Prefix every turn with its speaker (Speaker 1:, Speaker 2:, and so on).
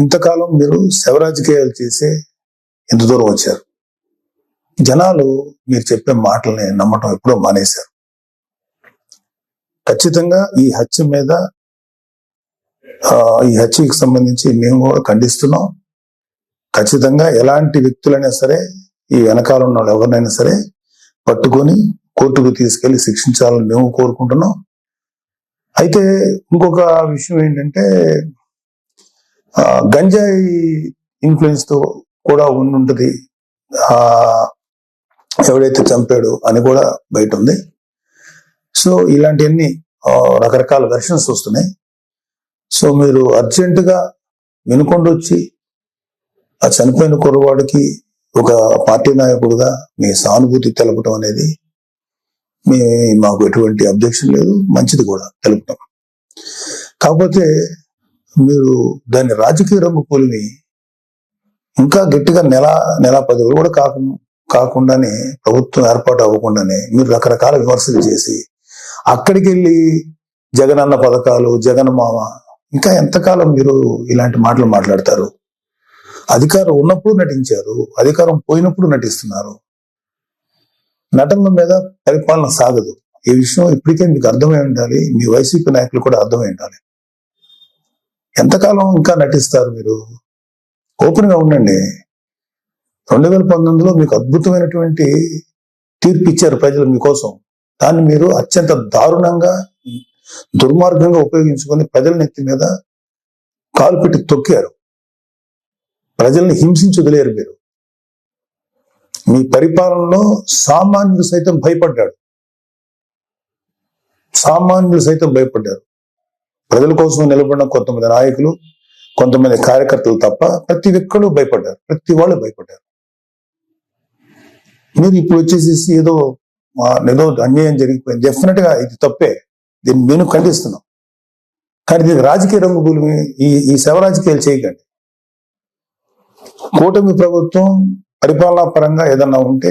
Speaker 1: ఇంతకాలం మీరు శవరాజకీయాలు చేసే ఎంత దూరం వచ్చారు. జనాలు మీరు చెప్పే మాటల్ని నమ్మటం ఎప్పుడో మానేశారు. ఖచ్చితంగా ఈ హత్య మీద ఈ హత్యకి సంబంధించి మేము కూడా ఖండిస్తున్నాం. ఖచ్చితంగా ఎలాంటి వ్యక్తులైనా సరే ఈ వెనకాల ఉన్న వాళ్ళు ఎవరినైనా సరే పట్టుకొని కోర్టుకు తీసుకెళ్ళి శిక్షించాలని మేము కోరుకుంటున్నాం. అయితే ఇంకొక విషయం ఏంటంటే గంజాయి ఇన్ఫ్లుయెన్స్తో కూడా ఉండుంటది ఆ ఎవడైతే చంపాడు అని కూడా బయట ఉంది. సో ఇలాంటివన్నీ రకరకాల వెర్షన్స్ వస్తున్నాయి. సో మీరు అర్జెంట్గా వినుకొండ వచ్చి ఆ చనిపోయిన కుర్రవాడికి ఒక పార్టీ నాయకుడుగా మీ సానుభూతి తెలపటం అనేది మీ మాకు ఎటువంటి అబ్జెక్షన్ లేదు. మంచిది కూడా తెలుపుతాం. కాకపోతే మీరు దాన్ని రాజకీయ రంగు పోలిని ఇంకా గట్టిగా నెల నెల పది రోజులు కూడా కాకు కాకుండానే ప్రభుత్వం ఏర్పాటు అవ్వకుండానే మీరు రకరకాల విమర్శలు చేసి అక్కడికి వెళ్ళి జగనన్న పథకాలు జగన్ మామ ఇంకా ఎంతకాలం మీరు ఇలాంటి మాటలు మాట్లాడతారు? అధికారం ఉన్నప్పుడు నటించారు అధికారం పోయినప్పుడు నటిస్తున్నారు. నటనల మీద పరిపాలన సాగదు. ఈ విషయం ఇప్పటికే మీకు అర్థమై ఉండాలి మీ వైసీపీ నాయకులు కూడా అర్థమై ఉండాలి. ఎంతకాలం ఇంకా నటిస్తారు మీరు? ఓపెన్గా ఉండండి. రెండు వేల పంతొమ్మిదిలో మీకు అద్భుతమైనటువంటి తీర్పు ఇచ్చారు ప్రజలు మీకోసం. దాన్ని మీరు అత్యంత దారుణంగా దుర్మార్గంగా ఉపయోగించుకొని ప్రజల నెత్తి మీద కాలు పెట్టి తొక్కారు. ప్రజల్ని హింసించి వదిలేరు మీరు. మీ పరిపాలనలో సామాన్యులు సైతం భయపడ్డాడు సామాన్యులు సైతం భయపడ్డారు. ప్రజల కోసం నిలబడిన కొంతమంది నాయకులు కొంతమంది కార్యకర్తలు తప్ప ప్రతి ఒక్కరు భయపడ్డారు. ప్రతి వాళ్ళు భయపడ్డారు. మీరు ఇప్పుడు వచ్చేసేసి ఏదో ఏదో అన్యాయం జరిగిపోయింది. డెఫినెట్గా ఇది తప్పే. దీన్ని నేను ఖండిస్తున్నాం. కానీ దీనికి రాజకీయ రంగు భూమి ఈ ఈ శవ రాజకీయాలు చేయకండి. కూటమి ప్రభుత్వం పరిపాలనా పరంగా ఏదన్నా ఉంటే